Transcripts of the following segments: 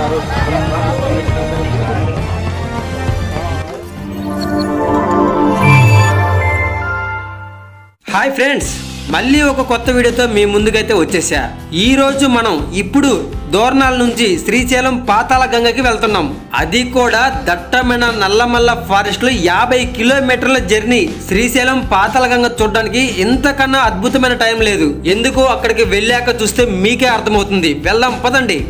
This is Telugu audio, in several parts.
చేస్తారు హాయ్ ఫ్రెండ్స్ మళ్ళీ ఒక కొత్త వీడియోతో మీ ముందుకైతే వచ్చేసా. ఈరోజు మనం ఇప్పుడు దోర్నాల నుంచి శ్రీశైలం పాతాళ గంగకి వెళ్తున్నాం. అది కూడా దట్టమైన నల్లమల్ల ఫారెస్ట్లో యాభై కిలోమీటర్ల జర్నీ శ్రీశైలం పాతాళ గంగ చూడడానికి ఇంతకన్నా అద్భుతమైన టైం లేదు. ఎందుకు అక్కడికి వెళ్ళాక చూస్తే మీకే అర్థమవుతుంది. వెళ్దాం పదండి.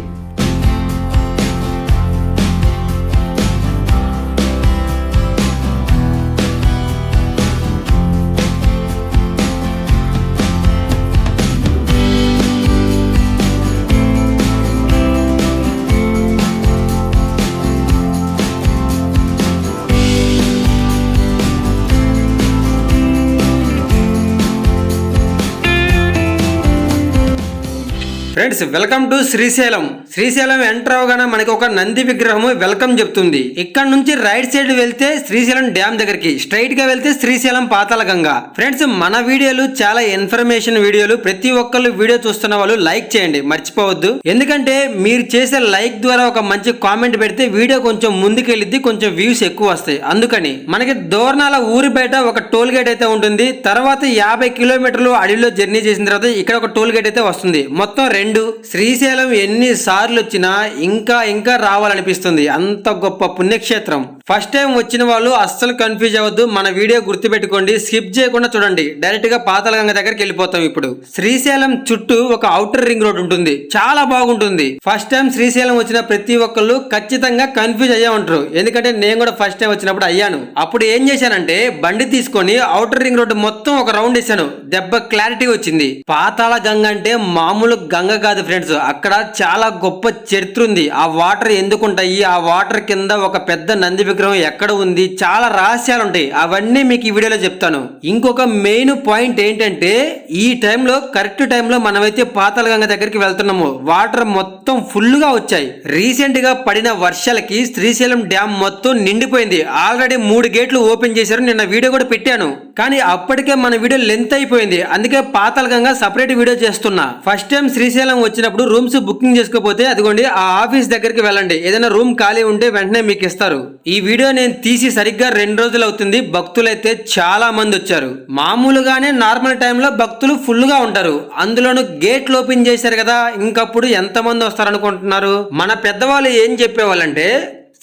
Friends welcome to Srisailam Srisailam enter అవగానే మనకి ఒక నంది విగ్రహము వెల్కమ్ చెప్తుంది. ఇక్కడ నుంచి రైట్ సైడ్ వెళ్తే శ్రీశైలం డ్యామ్ దగ్గరికి స్ట్రైట్గా వెళ్తే శ్రీశైలం పాతాల గంగా. ఫ్రెండ్స్ మన వీడియోలు చాలా ఇన్ఫర్మేషన్ వీడియోలు. ప్రతి ఒక్కళ్ళు వీడియో చూస్తున్న వాళ్ళు లైక్ చేయండి మర్చిపోవద్దు. ఎందుకంటే మీరు చేసే లైక్ ద్వారా ఒక మంచి కామెంట్ పెడితే వీడియో కొంచెం ముందుకెళ్ళిద్ది కొంచెం వ్యూస్ ఎక్కువ వస్తాయి. అందుకని మనకి దోర్నాల ఊరి బయట ఒక టోల్ గేట్ అయితే ఉంటుంది. తర్వాత యాభై కిలోమీటర్లు అడవిలో జర్నీ చేసిన తర్వాత ఇక్కడ ఒక టోల్ గేట్ అయితే వస్తుంది. మొత్తం రెండు శ్రీశైలం ఎన్ని సార్లు వచ్చినా ఇంకా ఇంకా రావాలనిపిస్తుంది. అంత గొప్ప పుణ్యక్షేత్రం. ఫస్ట్ టైం వచ్చిన వాళ్ళు అస్సలు కన్ఫ్యూజ్ అవ్వద్దు. మన వీడియో గుర్తుపెట్టుకోండి. స్కిప్ చేయకుండా చూడండి. డైరెక్ట్గా పాతలగంగ దగ్గరికి వెళ్ళిపోతాం ఇప్పుడు. శ్రీశైలం చుట్టూ ఒక అవుటర్ రింగ్ రోడ్ ఉంటుంది. చాలా బాగుంటుంది. ఫస్ట్ టైం శ్రీశైలం వచ్చిన ప్రతి ఒక్కళ్ళు ఖచ్చితంగా కన్ఫ్యూజ్ అయ్యే ఉంటారు ఎందుకంటే నేను కూడా ఫస్ట్ టైం వచ్చినప్పుడు అయ్యాను. అప్పుడు ఏం చేశానంటే బండి తీసుకొని అవుటర్ రింగ్ రోడ్ మొత్తం ఒక రౌండ్ వేసాను దెబ్బ క్లారిటీ వచ్చింది. పాతాళ గంగ అంటే మామూలు గంగ కాదు ఫ్రెండ్స్ అక్కడ చాలా గొప్ప చరిత్ర ఉంది. ఆ వాటర్ ఎందుకుంటాయి? ఆ వాటర్ కింద ఒక పెద్ద నంది విగ్రహం ఎక్కడ ఉంది? చాలా రహస్యాలు ఉంటాయి. అవన్నీ మీకు ఈ వీడియోలో చెప్తాను. ఇంకొక మెయిన్ పాయింట్ ఏంటంటే ఈ టైంలో కరెక్ట్ టైంలో మనమైతే పాతాళ గంగ దగ్గరికి వెళ్తున్నాము. వాటర్ మొత్తం ఫుల్గా వచ్చాయి. రీసెంట్గా పడిన వర్షాలకి శ్రీశైలం డ్యామ్ మొత్తం నిండిపోయింది. ఆల్రెడీ మూడు గేట్లు ఓపెన్ చేశారు. నిన్న వీడియో కూడా పెట్టాను. కానీ అప్పటికే మన వీడియో లెంత్ అయిపోయింది. అందుకే పాతాళ గంగ సపరేట్ వీడియో చేస్తున్నా. ఫస్ట్ టైం శ్రీశైలం వచ్చినప్పుడు రూమ్స్ బుకింగ్ చేసుకోపోతే అదిగోండి ఆ ఆఫీస్ దగ్గరికి వెళ్ళండి. ఏదైనా రూమ్ ఖాళీ ఉంటే వెంటనే మీకు ఇస్తారు. ఈ వీడియో నేను తీసి సరిగ్గా రెండు రోజులు అవుతుంది. భక్తులైతే చాలా మంది వచ్చారు. మామూలుగానే నార్మల్ టైంలో భక్తులు ఫుల్గా ఉంటారు. అందులోనూ గేట్లు ఓపెన్ చేశారు కదా. ఇంకప్పుడు ఎంతమంది వస్తారనుకుంటున్నారు? వస్తారు అనుకుంటున్నారు మన పెద్దవాళ్ళు ఏం చెప్పేవాళ్ళంటే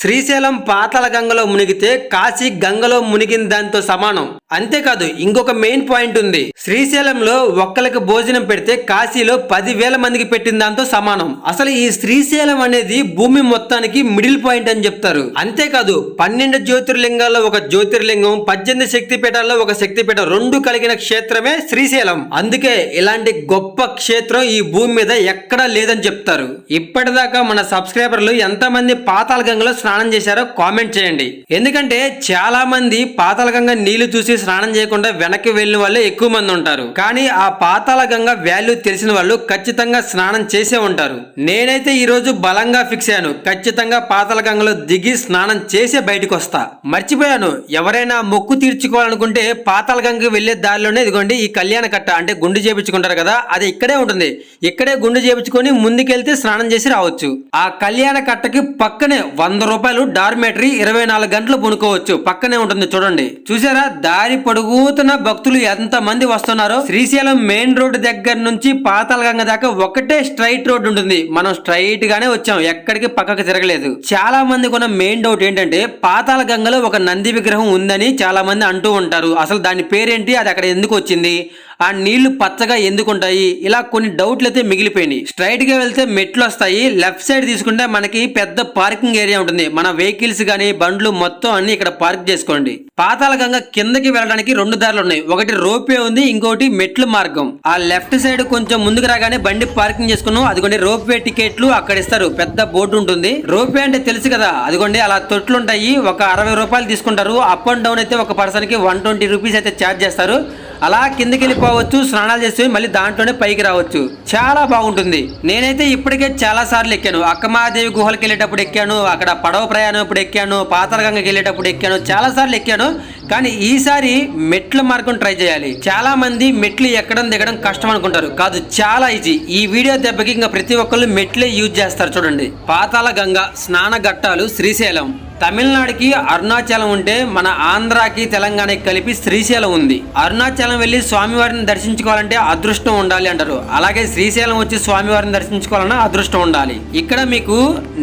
శ్రీశైలం పాతాళ గంగలో మునిగితే కాశీ గంగలో మునిగిన దాంతో సమానం. అంతేకాదు ఇంకొక మెయిన్ పాయింట్ ఉంది. శ్రీశైలంలో ఒక్కరికి భోజనం పెడితే కాశీలో పదివేల మందికి పెట్టిన దాంతో సమానం. అసలు ఈ శ్రీశైలం అనేది భూమి మొత్తానికి మిడిల్ పాయింట్ అని చెప్తారు. అంతేకాదు పన్నెండు జ్యోతిర్లింగాల్లో ఒక జ్యోతిర్లింగం పద్దెనిమిది శక్తి పీఠాల్లో ఒక శక్తిపీఠం రెండు కలిగిన క్షేత్రమే శ్రీశైలం. అందుకే ఇలాంటి గొప్ప క్షేత్రం ఈ భూమి మీద ఎక్కడా లేదని చెప్తారు. ఇప్పటిదాకా మన సబ్స్క్రైబర్లు ఎంతమంది పాతాళ గంగలో స్నానం చేశారో కామెంట్ చేయండి. ఎందుకంటే చాలా మంది పాతాల గంగ నీళ్ళు చూసి స్నానం చేయకుండా వెనక్కి వెళ్ళిన వాళ్ళే ఎక్కువ మంది ఉంటారు. కానీ ఆ పాతాళ గంగ వాల్యూ తెలిసిన వాళ్ళు ఖచ్చితంగా స్నానం చేసే ఉంటారు. నేనైతే ఈ రోజు బలంగా ఫిక్స్ అయ్యాను. ఖచ్చితంగా పాతాల గంగలో దిగి స్నానం చేసే బయటకు వస్తా. మర్చిపోయాను. ఎవరైనా మొక్కు తీర్చుకోవాలనుకుంటే పాతాల గంగకి వెళ్ళే దారిలోనే ఇదిగోండి ఈ కళ్యాణ కట్ట అంటే గుండు చేపించుకుంటారు కదా అది ఇక్కడే ఉంటుంది. ఇక్కడే గుండు చేపించుకొని ముందుకెళ్తే స్నానం చేసి రావచ్చు. ఆ కళ్యాణ కట్టకి పక్కనే వంద రూపాయలు డార్మేటరీ ఇరవై నాలుగు గంటలు పునుకోవచ్చు. పక్కనే ఉంటుంది చూడండి. చూసారా? దారి పొడుగుతున్న భక్తులు ఎంత మంది వస్తున్నారో? శ్రీశైలం మెయిన్ రోడ్ దగ్గర నుంచి పాతాళ గంగ దాకా ఒకటే స్ట్రైట్ రోడ్ ఉంటుంది. మనం స్ట్రైట్ గానే వచ్చాం. ఎక్కడికి పక్కకు తిరగలేదు. చాలా మంది కొన్న మెయిన్ డౌట్ ఏంటంటే పాతాళ గంగలో ఒక నంది విగ్రహం ఉందని చాలా మంది అంటూ ఉంటారు. అసలు దాని పేరేంటి? అది అక్కడ ఎందుకు వచ్చింది? ఆ నీళ్ళు పచ్చగా ఎందుకుంటాయి ఇలా కొన్ని డౌట్లు అయితే మిగిలిపోయినాయి. స్ట్రైట్గా వెళ్తే మెట్లు వస్తాయి. లెఫ్ట్ సైడ్ తీసుకుంటే మనకి పెద్ద పార్కింగ్ ఏరియా ఉంటుంది. మన వెహికల్స్ గానీ బండ్లు మొత్తం అన్ని ఇక్కడ పార్క్ చేసుకోండి. పాతాళగంగా కిందకి వెళ్ళడానికి రెండు దారులు ఉన్నాయి. ఒకటి రోపే ఉంది ఇంకోటి మెట్ల మార్గం. ఆ లెఫ్ట్ సైడ్ కొంచెం ముందుకు రాగానే బండి పార్కింగ్ చేసుకున్నాం. అదిగోండి రోప్వే టికెట్లు అక్కడ ఇస్తారు. పెద్ద బోర్డు ఉంటుంది. రోప్వే అంటే తెలుసు కదా. అదిగోండి అలా తొట్లు ఉంటాయి ఒక అరవై రూపాయలు తీసుకుంటారు. అప్ అండ్ డౌన్ అయితే ఒక పర్సన్కి వన్ ట్వంటీ రూపీస్ అయితే ఛార్జ్ చేస్తారు. అలా కిందకి వెళ్ళిపోవచ్చు స్నానాలు చేసి మళ్ళీ దాంట్లోనే పైకి రావచ్చు. చాలా బాగుంటుంది. నేనైతే ఇప్పటికే చాలా సార్లు ఎక్కాను. అక్కమాదేవి గుహలకు వెళ్ళేటప్పుడు ఎక్కాను అక్కడ పడవ ప్రయాణం ఇప్పుడు ఎక్కాను పాతరగంగకి వెళ్ళేటప్పుడు ఎక్కాను చాలా సార్లు ఎక్కాను. కానీ ఈసారి మెట్ల మార్గం ట్రై చేయాలి. చాలా మంది మెట్లు ఎక్కడం దిగడం కష్టం అనుకుంటారు. కాదు చాలా ఈజీ. ఈ వీడియో దెబ్బకి ఇంకా ప్రతి ఒక్కళ్ళు మెట్లే యూజ్ చేస్తారు చూడండి. పాతాళ గంగ స్నాన ఘట్టాలు శ్రీశైలం. తమిళనాడుకి అరుణాచలం ఉంటే మన ఆంధ్రాకి తెలంగాణకి కలిపి శ్రీశైలం ఉంది. అరుణాచలం వెళ్ళి స్వామివారిని దర్శించుకోవాలంటే అదృష్టం ఉండాలి అంటారు. అలాగే శ్రీశైలం వచ్చి స్వామివారిని దర్శించుకోవాలన్నా అదృష్టం ఉండాలి. ఇక్కడ మీకు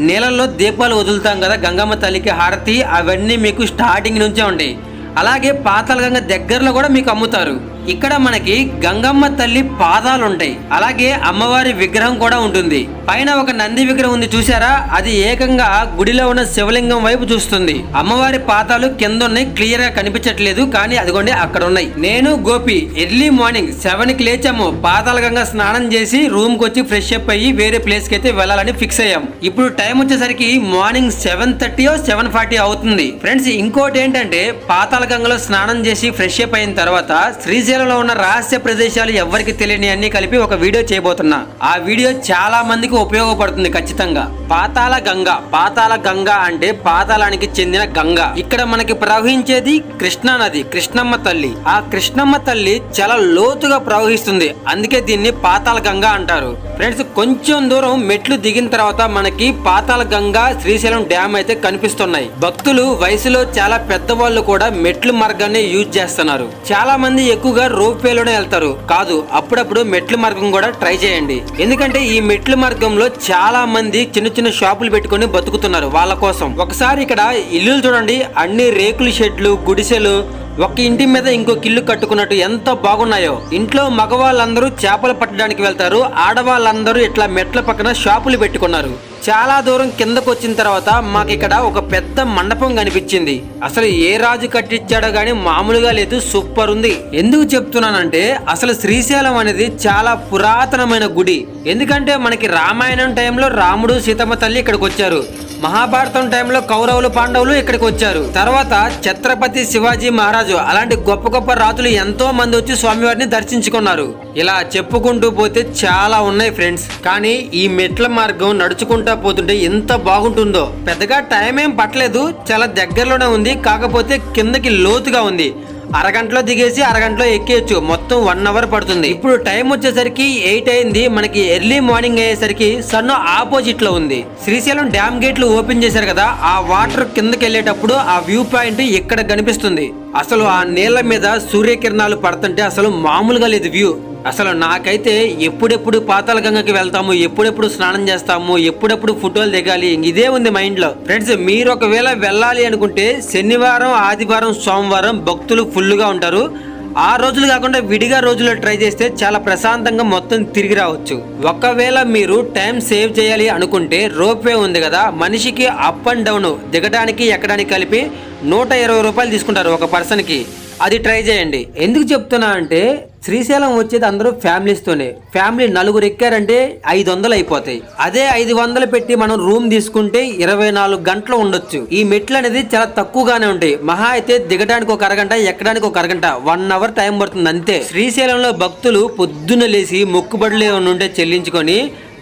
నీళ్ళల్లో దీపాలు వదులుతాం కదా గంగమ్మ తల్లికి హారతి అవన్నీ మీకు స్టార్టింగ్ నుంచే ఉంటాయి. అలాగే పాతాళగంగ దగ్గరలో కూడా మీకు అమ్ముతారు. ఇక్కడ మనకి గంగమ్మ తల్లి పాదాలు ఉంటాయి అలాగే అమ్మవారి విగ్రహం కూడా ఉంటుంది. పైన ఒక నంది విగ్రహం ఉంది చూసారా అది ఏకంగా గుడిలో ఉన్న శివలింగం వైపు చూస్తుంది. అమ్మవారి పాదాలు కింద ఉన్నాయి క్లియర్గా కనిపించట్లేదు కానీ అదిగోండి అక్కడ ఉన్నాయి నేను గోపి ఎర్లీ మార్నింగ్ సెవెన్కి లేచాము. పాతాల గంగ స్నానం చేసి రూమ్కి వచ్చి ఫ్రెష్ అప్ అయ్యి వేరే ప్లేస్కి అయితే వెళ్ళాలని ఫిక్స్ అయ్యాం. ఇప్పుడు టైం వచ్చేసరికి morning seven thirty seven forty అవుతుంది. ఫ్రెండ్స్ ఇంకోటి ఏంటంటే పాతాల గంగలో స్నానం చేసి ఫ్రెష్ అప్ అయిన తర్వాత శ్రీశైలంలో ఉన్న రహస్య ప్రదేశాలు ఎవరికి తెలియని అన్ని కలిపి ఒక వీడియో చేయబోతున్నా. ఆ వీడియో చాలా మందికి ఉపయోగపడుతుంది ఖచ్చితంగా. పాతాల గంగ పాతాల గంగ అంటే పాతాళానికి చెందిన గంగ. ఇక్కడ మనకి ప్రవహించేది కృష్ణా నది కృష్ణమ్మ తల్లి. ఆ కృష్ణమ్మ తల్లి చాలా లోతుగా ప్రవహిస్తుంది. అందుకే దీన్ని పాతాల గంగ అంటారు. ఫ్రెండ్స్ కొంచెం దూరం మెట్లు దిగిన తర్వాత మనకి పాతాల గంగ శ్రీశైలం డ్యామ్ అయితే కనిపిస్తున్నాయి. భక్తులు వయసులో చాలా పెద్దవాళ్ళు కూడా మెట్లు మార్గాన్ని యూజ్ చేస్తున్నారు. చాలా మంది ఎక్కువగా రోప్ వేలోనే వెళ్తారు. కాదు అప్పుడప్పుడు మెట్ల మార్గం కూడా ట్రై చేయండి. ఎందుకంటే ఈ మెట్ల మార్గంలో చాలా మంది చిన్న చిన్న షాపులు పెట్టుకొని బతుకుతున్నారు వాళ్ళ కోసం. ఒకసారి ఇక్కడ ఇల్లులు చూడండి. అన్ని రేకుల షెడ్లు గుడిసెలు ఒక ఇంటి మీద ఇంకొక ఇల్లు కట్టుకున్నట్టు ఎంత బాగున్నాయో. ఇంట్లో మగవాళ్ళందరూ చేపలు పట్టడానికి వెళ్తారు. ఆడవాళ్ళందరూ ఇట్లా మెట్ల పక్కన షాపులు పెట్టుకున్నారు. చాలా దూరం కిందకు వచ్చిన తర్వాత మాకు ఇక్కడ ఒక పెద్ద మండపం కనిపించింది. అసలు ఏ రాజు కట్టించాడో గానీ మామూలుగా లేదు సూపర్ ఉంది. ఎందుకు చెప్తున్నానంటే అసలు శ్రీశైలం అనేది చాలా పురాతనమైన గుడి. ఎందుకంటే మనకి రామాయణం టైంలో రాముడు సీతమ్మ తల్లి ఇక్కడికి వచ్చారు. మహాభారతం టైంలో కౌరవులు పాండవులు ఇక్కడికి వచ్చారు. తర్వాత ఛత్రపతి శివాజీ మహారాజు అలాంటి గొప్ప గొప్ప రాజులు ఎంతో మంది వచ్చి స్వామివారిని దర్శించుకున్నారు. ఇలా చెప్పుకుంటూ పోతే చాలా ఉన్నాయి ఫ్రెండ్స్. కానీ ఈ మెట్ల మార్గం నడుచుకుంటా పోతుంటే ఎంత బాగుంటుందో. పెద్దగా టైం ఏం పట్టలేదు చాలా దగ్గరలోనే ఉంది కాకపోతే కిందకి లోతుగా ఉంది. అరగంటలో దిగేసి అరగంటలో ఎక్కేయచ్చు మొత్తం వన్ అవర్ పడుతుంది. ఇప్పుడు టైం వచ్చేసరికి ఎయిట్ అయింది మనకి ఎర్లీ మార్నింగ్ అయ్యేసరికి సన్ ఆపోజిట్లో ఉంది. శ్రీశైలం డ్యామ్ గేట్లు ఓపెన్ చేశారు కదా ఆ వాటర్ కిందకి వెళ్ళేటప్పుడు ఆ వ్యూ పాయింట్ ఇక్కడ కనిపిస్తుంది. అసలు ఆ నీళ్ళ మీద సూర్యకిరణాలు పడుతుంటే అసలు మామూలుగా లేదు వ్యూ అసలు నాకైతే ఎప్పుడెప్పుడు పాతాల గంగకి వెళ్తాము ఎప్పుడెప్పుడు స్నానం చేస్తాము ఎప్పుడెప్పుడు ఫోటోలు దిగాలి ఇదే ఉంది మైండ్లో ఫ్రెండ్స్ మీరు ఒకవేళ వెళ్ళాలి అనుకుంటే శనివారం ఆదివారం సోమవారం భక్తులు ఫుల్గా ఉంటారు. ఆ రోజులు కాకుండా విడిగా రోజుల్లో ట్రై చేస్తే చాలా ప్రశాంతంగా మొత్తం తిరిగి రావచ్చు. ఒకవేళ మీరు టైం సేవ్ చేయాలి అనుకుంటే రోప్వే ఉంది కదా మనిషికి అప్ అండ్ డౌన్ దిగడానికి ఎక్కడానికి కలిపి నూట ఇరవై రూపాయలు తీసుకుంటారు ఒక పర్సన్కి. అది ట్రై చేయండి. ఎందుకు చెప్తున్నా అంటే శ్రీశైలం వచ్చేది అందరూ ఫ్యామిలీస్తోనే ఫ్యామిలీ నలుగురు ఎక్కారంటే ఐదు వందలు అయిపోతాయి. అదే ఐదు వందలు పెట్టి మనం రూమ్ తీసుకుంటే ఇరవై నాలుగు గంటలు ఉండొచ్చు. ఈ మెట్లు అనేది చాలా తక్కువగానే ఉంటాయి. మహా అయితే దిగడానికి ఒక అరగంట ఎక్కడానికి ఒక అరగంట వన్ అవర్ టైం పడుతుంది అంతే. శ్రీశైలంలో భక్తులు పొద్దున్న లేచి మొక్కుబడులు ఏమైనా ఉంటే చెల్లించుకొని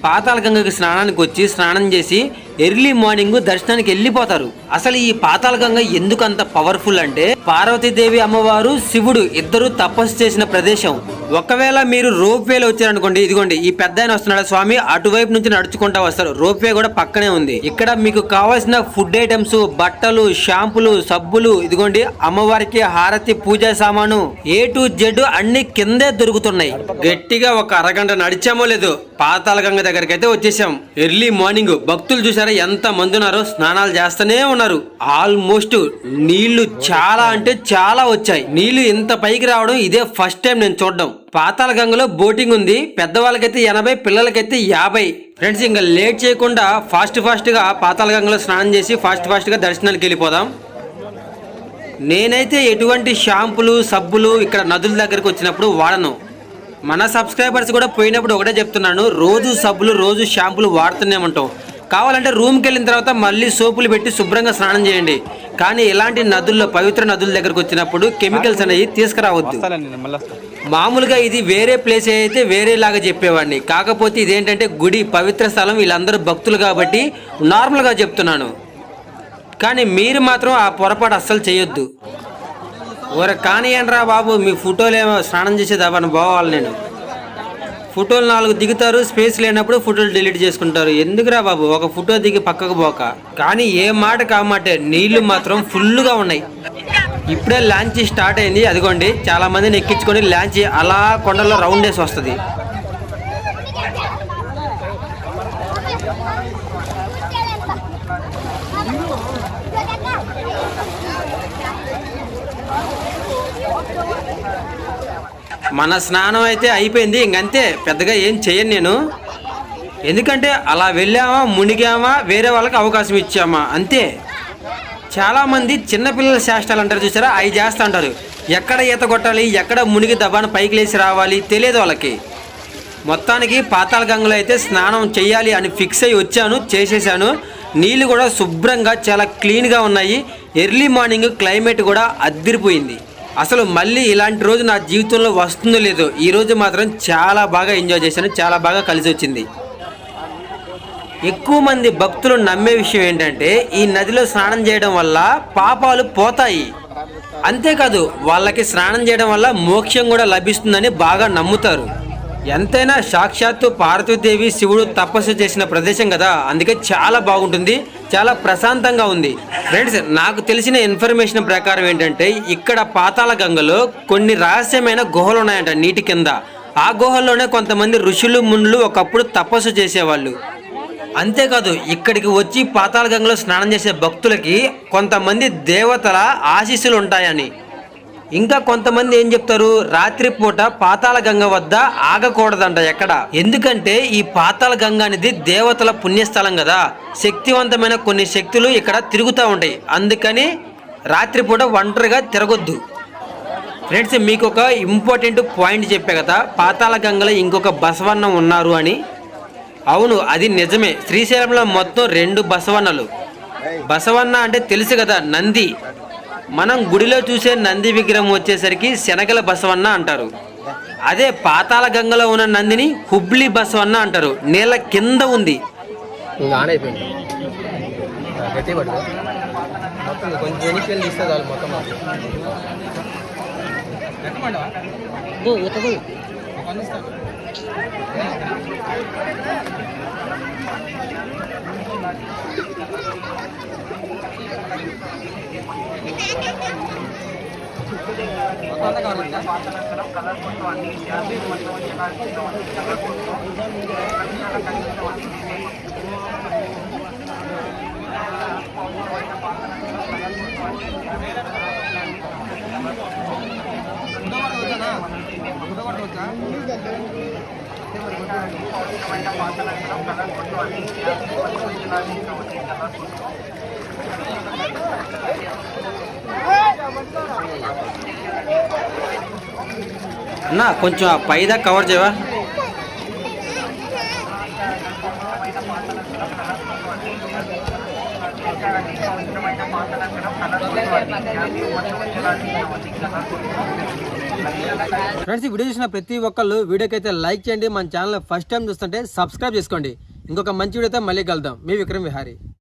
పాతాళ గంగకి స్నానానికి వచ్చి స్నానం చేసి ఎర్లీ మార్నింగ్ దర్శనానికి వెళ్ళిపోతారు. అసలు ఈ పాతాళ గంగ ఎందుకు అంత పవర్ఫుల్ అంటే పార్వతీదేవి అమ్మవారు శివుడు ఇద్దరు తపస్సు చేసిన ప్రదేశం. ఒకవేళ మీరు రోప్ వేలో వచ్చారనుకోండి ఇదిగోండి ఈ పెద్ద ఆయన వస్తున్నాడు స్వామి అటువైపు నుంచి నడుచుకుంటా వస్తారు. రోప్ వే కూడా పక్కనే ఉంది. ఇక్కడ మీకు కావాల్సిన ఫుడ్ ఐటమ్స్ బట్టలు షాంపులు సబ్బులు ఇదిగోండి అమ్మవారికి హారతి పూజా సామాను ఏ టు జెడ్ అన్ని కిందే దొరుకుతున్నాయి. గట్టిగా ఒక అరగంట నడిచామో లేదు పాతాళ గంగ దగ్గరికి అయితే వచ్చేసాం. ఎర్లీ మార్నింగ్ భక్తులు చూసారు ఎంత మంది ఉన్నారో స్నానాలు చేస్తూనే ఉన్నారు. ఆల్మోస్ట్ నీళ్ళు చాలా అంటే చాలా వచ్చాయి. నీళ్ళు ఇంత పైకి రావడం ఇదే ఫస్ట్ టైం నేను చూడడం. పాతాల గంగలో బోటింగ్ ఉంది. పెద్దవాళ్ళకైతే ఎనభై పిల్లలకైతే యాభై. ఫ్రెండ్స్ ఇంకా లేట్ చేయకుండా ఫాస్ట్ ఫాస్ట్గా పాతాళ గంగలో స్నానం చేసి ఫాస్ట్ ఫాస్ట్గా దర్శనానికి వెళ్ళిపోదాం. నేనైతే ఎటువంటి షాంపులు సబ్బులు ఇక్కడ నదుల దగ్గరకు వచ్చినప్పుడు వాడను. మన సబ్స్క్రైబర్స్ కూడా పోయినప్పుడు ఒకటే చెప్తున్నాను. రోజు సబ్బులు రోజు షాంపులు వాడుతూనే ఉంటాం. కావాలంటే రూమ్కి వెళ్ళిన తర్వాత మళ్ళీ సోపులు పెట్టి శుభ్రంగా స్నానం చేయండి. కానీ ఇలాంటి నదుల్లో పవిత్ర నదుల దగ్గరకు వచ్చినప్పుడు కెమికల్స్ అనేవి తీసుకురావద్దు. మామూలుగా ఇది వేరే ప్లేస్ అయితే వేరేలాగా చెప్పేవాడిని. కాకపోతే ఇదేంటంటే గుడి పవిత్ర స్థలం వీళ్ళందరూ భక్తులు కాబట్టి నార్మల్గా చెప్తున్నాను. కానీ మీరు మాత్రం ఆ పొరపాటు అస్సలు చేయొద్దు. ఊర కానియండి రా బాబు మీ ఫోటోలు ఏమో స్నానం చేసేది అవన్నీ పోవాలి నేను. ఫోటోలు నాలుగు దిగుతారు స్పేస్ లేనప్పుడు ఫోటోలు డిలీట్ చేసుకుంటారు. ఎందుకురా బాబు? ఒక ఫోటో దిగి పక్కకు పోక. కానీ ఏ మాట కామాటే నీళ్ళు మాత్రం ఫుల్గా ఉన్నాయి. ఇప్పుడే లాంచ్ స్టార్ట్ అయింది. అదిగోండి చాలా మందిని ఎక్కించుకొని లాంచ్ అలా కొండలో రౌండ్ వేసి వస్తుంది. మన స్నానం అయితే అయిపోయింది. ఇంకంతే. పెద్దగా ఏం చేయను నేను. ఎందుకంటే అలా వెళ్ళామా మునిగామా వేరే వాళ్ళకి అవకాశం ఇచ్చామా? అంతే. చాలామంది చిన్నపిల్లల శాస్త్రాలు అంటారు చూసారా? అవి చేస్తూ ఉంటారు. ఎక్కడ ఈత కొట్టాలి ఎక్కడ మునిగి దబాన పైకి లేచి రావాలి తెలియదు వాళ్ళకి. మొత్తానికి పాతాళ గంగలో అయితే స్నానం చేయాలి అని ఫిక్స్ అయ్యి వచ్చాను చేసేసాను. నీళ్ళు కూడా శుభ్రంగా చాలా క్లీన్గా ఉన్నాయి. ఎర్లీ మార్నింగ్ క్లైమేట్ కూడా అద్దిరిపోయింది. అసలు మళ్ళీ ఇలాంటి రోజు నా జీవితంలో వస్తుందో లేదో ఈ రోజు మాత్రం చాలా బాగా ఎంజాయ్ చేశాను చాలా బాగా కలిసి వచ్చింది. ఎక్కువ మంది భక్తులు నమ్మే విషయం ఏంటంటే ఈ నదిలో స్నానం చేయడం వల్ల పాపాలు పోతాయి. అంతేకాదు వాళ్ళకి స్నానం చేయడం వల్ల మోక్షం కూడా లభిస్తుందని బాగా నమ్ముతారు. ఎంతైనా సాక్షాత్తు పార్వతీదేవి శివుడు తపస్సు చేసిన ప్రదేశం కదా. అందుకే చాలా బాగుంటుంది చాలా ప్రశాంతంగా ఉంది. ఫ్రెండ్స్ నాకు తెలిసిన ఇన్ఫర్మేషన్ ప్రకారం ఏంటంటే ఇక్కడ పాతాళ గంగలో కొన్ని రహస్యమైన గుహలు ఉన్నాయంట నీటి కింద. ఆ గుహల్లోనే కొంతమంది ఋషులు మునులు ఒకప్పుడు తపస్సు చేసేవాళ్ళు. అంతేకాదు ఇక్కడికి వచ్చి పాతాళ గంగలో స్నానం చేసే భక్తులకి కొంతమంది దేవతల ఆశీస్సులు ఉంటాయని. ఇంకా కొంతమంది ఏం చెప్తారు? రాత్రిపూట పాతాళ గంగ వద్ద ఆగకూడదంట ఎక్కడ? ఎందుకంటే ఈ పాతాళ గంగ అనేది దేవతల పుణ్యస్థలం కదా. శక్తివంతమైన కొన్ని శక్తులు ఇక్కడ తిరుగుతూ ఉంటాయి. అందుకని రాత్రిపూట ఒంటరిగా తిరగొద్దు. ఫ్రెండ్స్ మీకు ఒక ఇంపార్టెంట్ పాయింట్ చెప్పే కదా. పాతాళ గంగలో ఇంకొక బసవన్నం ఉన్నారు అని. అవును అది నిజమే. శ్రీశైలంలో మొత్తం రెండు బసవన్నలు. బసవన్న అంటే తెలుసు కదా నంది. మనం గుడిలో చూసే నంది విగ్రహం వచ్చేసరికి శనగల బసవన్న అంటారు. అదే పాతాళ గంగలో ఉన్న నందిని హుబ్లీ బసవన్న అంటారు. నీళ్ళ కింద ఉంది. మొత్తం ఇంకా కొంచెం ఎనిషియల్ తీస్తే చాలు మొత్తం అన్నా కొంచెం ఆ పైదా కవర్ చేయవా? ఫ్రెండ్స్ ఈ వీడియో చూసిన ప్రతి ఒక్కళ్ళు వీడియోకి అయితే లైక్ చేయండి. మన ఛానల్ ఫస్ట్ టైం చూస్తుంటే సబ్స్క్రైబ్ చేసుకోండి. ఇంకొక మంచి వీడియోతో మళ్ళీ కలుద్దాం. మీ విక్రమ్ విహారీ.